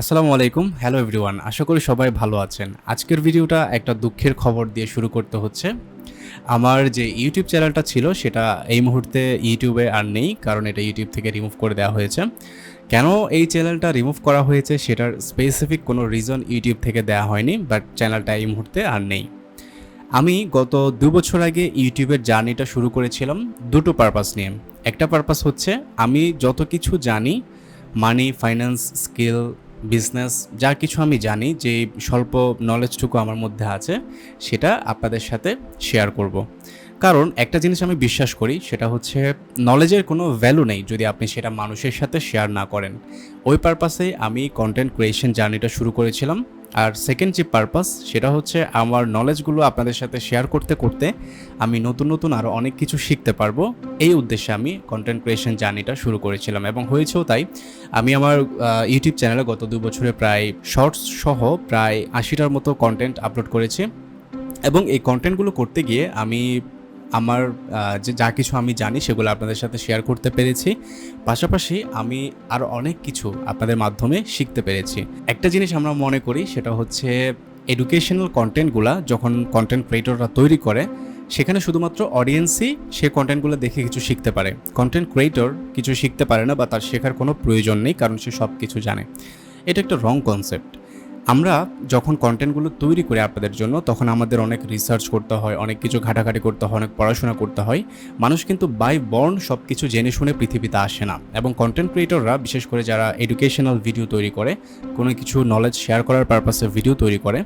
আসসালামু আলাইকুম। Hello everyone আশা করি সবাই ভালো আছেন। আজকের ভিডিওটা একটা দুঃখের খবর দিয়ে শুরু করতে হচ্ছে। আমার যে ইউটিউব চ্যানেলটা ছিল, সেটা এই মুহূর্তে ইউটিউবে আর নেই, কারণ এটা ইউটিউব থেকে রিমুভ করে দেওয়া হয়েছে। কেন এই চ্যানেলটা রিমুভ করা হয়েছে, সেটার স্পেসিফিক কোনো রিজন ইউটিউব থেকে দেওয়া হয়নি বাট চ্যানেলটা এই মুহূর্তে আর নেই। আমি গত দু বছর আগে ইউটিউবের জার্নিটা শুরু করেছিলাম, দুটো পারপাস নিয়ে। একটা পারপাস হচ্ছে, আমি যত কিছু জানি মানি ফাইন্যান্স স্কিল বিজনেস যা কিছু আমি জানি, যে স্বল্প নলেজটুকু আমার মধ্যে আছে, সেটা আপনাদের সাথে শেয়ার করব। কারণ একটা জিনিস আমি বিশ্বাস করি, সেটা হচ্ছে নলেজের কোনো ভ্যালু নেই যদি আপনি সেটা মানুষের সাথে শেয়ার না করেন ওই পারপাসে আমি কন্টেন্ট ক্রিয়েশন জার্নিটা শুরু করেছিলাম আর সেকেন্ড যে পারপাস সেটা হচ্ছে আমার নলেজগুলো আপনাদের সাথে শেয়ার করতে করতে আমি নতুন নতুন আরও অনেক কিছু শিখতে পারব। এই উদ্দেশ্যে আমি কন্টেন্ট ক্রিয়েশন জার্নিটা শুরু করেছিলাম এবং হয়েছেও তাই। আমি আমার ইউটিউব চ্যানেলে গত দু বছরে প্রায় শর্টস সহ প্রায় আশিটার মতো কন্টেন্ট আপলোড করেছি। এবং এই কন্টেন্টগুলো করতে গিয়ে আমি আমার যে যা কিছু আমি জানি সেগুলো আপনাদের সাথে শেয়ার করতে পেরেছি। পাশাপাশি আমি আরও অনেক কিছু আপনাদের মাধ্যমে শিখতে পেরেছি। একটা জিনিস আমরা মনে করি সেটা হচ্ছে এডুকেশনাল কন্টেন্টগুলা যখন কন্টেন্ট ক্রিয়েটররা তৈরি করে, সেখানে শুধুমাত্র অডিয়েন্সই সে কন্টেন্টগুলো দেখে কিছু শিখতে পারে। কন্টেন্ট ক্রিয়েটর কিছু শিখতে পারে না বা তার শেখার কোনো প্রয়োজন নেই, কারণ সে সব কিছু জানে। এটা একটা রং কনসেপ্ট আমরা যখন কন্টেন্টগুলো তৈরি করি আপনাদের জন্য, তখন আমাদের অনেক রিসার্চ করতে হয়, অনেক কিছু ঘাটাঘাটি করতে হয়, অনেক পড়াশোনা করতে হয়। মানুষ কিন্তু বাই বর্ন সব কিছু জেনে শুনে পৃথিবীতে আসে না। এবং কন্টেন্ট ক্রিয়েটররা বিশেষ করে যারা এডুকেশনাল ভিডিও তৈরি করে, কোনো কিছু নলেজ শেয়ার করার পারপাসে ভিডিও তৈরি করে,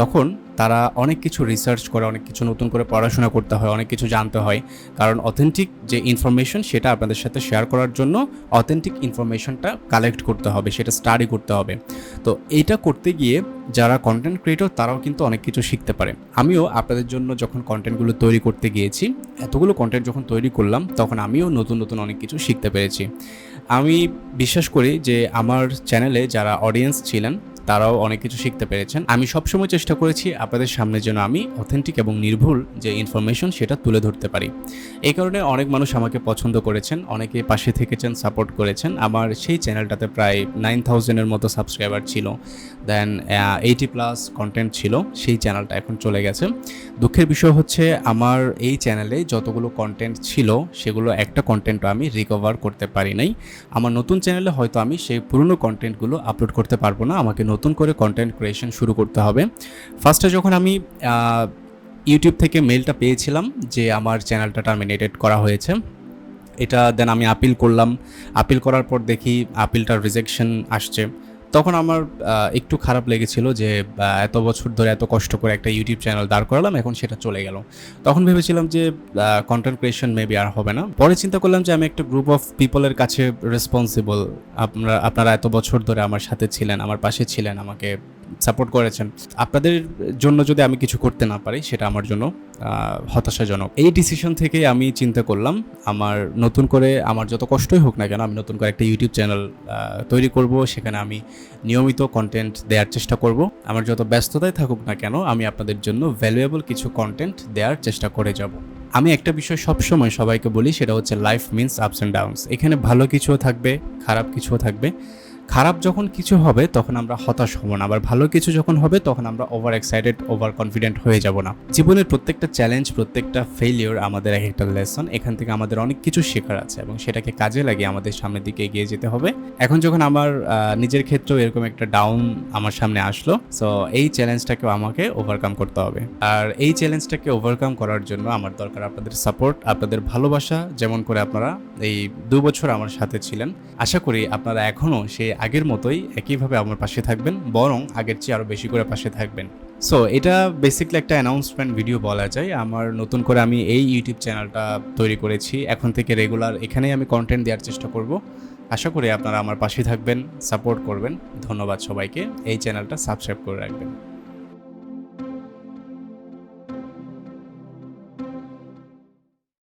তখন তারা অনেক কিছু রিসার্চ করে, অনেক কিছু নতুন করে পড়াশোনা করতে হয়, অনেক কিছু জানতে হয়। কারণ অথেন্টিক যে ইনফরমেশন সেটা আপনাদের সাথে শেয়ার করার জন্য অথেন্টিক ইনফরমেশনটা কালেক্ট করতে হবে, সেটা স্টাডি করতে হবে। তো এইটা করতে গিয়ে যারা কন্টেন্ট ক্রিয়েটর তারাও কিন্তু অনেক কিছু শিখতে পারে। আমিও আপনাদের জন্য যখন কন্টেন্টগুলো তৈরি করতে গিয়েছি, এতগুলো কন্টেন্ট যখন তৈরি করলাম, তখন আমিও নতুন নতুন অনেক কিছু শিখতে পেরেছি। আমি বিশ্বাস করি যে আমার চ্যানেলে যারা অডিয়েন্স ছিলেন তারাও অনেক কিছু শিখতে পেরেছেন। আমি সবসময় চেষ্টা করেছি আপনাদের সামনে যেন আমি অথেন্টিক এবং নির্ভুল যে ইনফরমেশন সেটা তুলে ধরতে পারি। এই কারণে অনেক মানুষ আমাকে পছন্দ করেছেন, অনেকে পাশে থেকেছেন সাপোর্ট করেছেন। আমার সেই চ্যানেলটাতে প্রায় নাইন থাউজেন্ডের মতো সাবস্ক্রাইবার ছিল। দেন এইটি প্লাস কন্টেন্ট ছিল, সেই চ্যানেলটা এখন চলে গেছে। দুঃখের বিষয় হচ্ছে আমার এই চ্যানেলে যতগুলো কন্টেন্ট ছিল, সেগুলো একটা কন্টেন্টও আমি রিকভার করতে পারি নাই। আমার নতুন চ্যানেলে হয়তো আমি সেই পুরনো কন্টেন্টগুলো আপলোড করতে পারব না, আমাকে নতুন করে কন্টেন্ট ক্রিয়েশন শুরু করতে হবে। ফার্স্টে যখন আমি ইউটিউব থেকে মেলটা পেয়েছিলাম যে আমার চ্যানেলটা টার্মিনেটেড করা হয়েছে, এটা দেন আমি আপিল করলাম। আপিল করার পর দেখি আপিলটার রিজেকশন আসছে। তখন আমার একটু খারাপ লেগেছিল যে এত বছর ধরে এত কষ্ট করে একটা ইউটিউব চ্যানেল দাঁড় করালাম, এখন সেটা চলে গেল। তখন ভেবেছিলাম যে কন্টেন্ট ক্রিয়েশন মেবি আর হবে না। পরে চিন্তা করলাম যে, আমি একটা গ্রুপ অফ পিপলের কাছে রেসপন্সিবল আপনারা আপনারা এত বছর ধরে আমার সাথে ছিলেন, আমার পাশে ছিলেন আমাকে সাপোর্ট করেছেন। আপনাদের জন্য যদি আমি কিছু করতে না পারি, সেটা আমার জন্য হতাশাজনক। এই ডিসিশন থেকে আমি চিন্তা করলাম, আমার নতুন করে আমার যত কষ্টই হোক না কেন, আমি নতুন করে একটা ইউটিউব চ্যানেল তৈরি করব, সেখানে আমি নিয়মিত কন্টেন্ট দেওয়ার চেষ্টা করব। আমার যত ব্যস্ততায় থাকুক না কেন, আমি আপনাদের জন্য ভ্যালুয়েবল কিছু কন্টেন্ট দেওয়ার চেষ্টা করে যাব। আমি একটা বিষয় সবসময় সবাইকে বলি, সেটা হচ্ছে life means ups and downs এখানে ভালো কিছুও থাকবে, খারাপ কিছুও থাকবে। খারাপ যখন কিছু হবে, তখন আমরা হতাশ হব না। আবার ভালো কিছু যখন হবে, তখন আমরা ওভার এক্সাইটেড ওভার কনফিডেন্ট হয়ে যাব না। জীবনের প্রত্যেকটা চ্যালেঞ্জ প্রত্যেকটা ফেলিওর আমাদের এক একটা লেসন এখান থেকে আমাদের অনেক কিছু শেখার আছে এবং সেটাকে কাজে লাগিয়ে আমাদের সামনের দিকে এগিয়ে যেতে হবে। এখন যখন আমার নিজের ক্ষেত্রেও এরকম একটা ডাউন আমার সামনে আসলো সো এই চ্যালেঞ্জটাকেও আমাকে ওভারকাম করতে হবে। আর এই চ্যালেঞ্জটাকে ওভারকাম করার জন্য আমার দরকার আপনাদের সাপোর্ট আপনাদের ভালোবাসা। যেমন করে আপনারা এই দু বছর আমার সাথে ছিলেন, আশা করি আপনারা এখনও সেই আগের মতোই একইভাবে আমার পাশে থাকবেন, বরং আগের চেয়ে আরও বেশি করে পাশে থাকবেন। সো এটা বেসিকলি একটা অ্যানাউন্সমেন্ট ভিডিও বলা যায়। আমার নতুন করে আমি এই ইউটিউব চ্যানেলটা তৈরি করেছি। এখন থেকে রেগুলার এখানেই আমি কন্টেন্ট দেওয়ার চেষ্টা করব। আশা করি আপনারা আমার পাশে থাকবেন সাপোর্ট করবেন। ধন্যবাদ সবাইকে। এই চ্যানেলটা সাবস্ক্রাইব করে রাখবেন।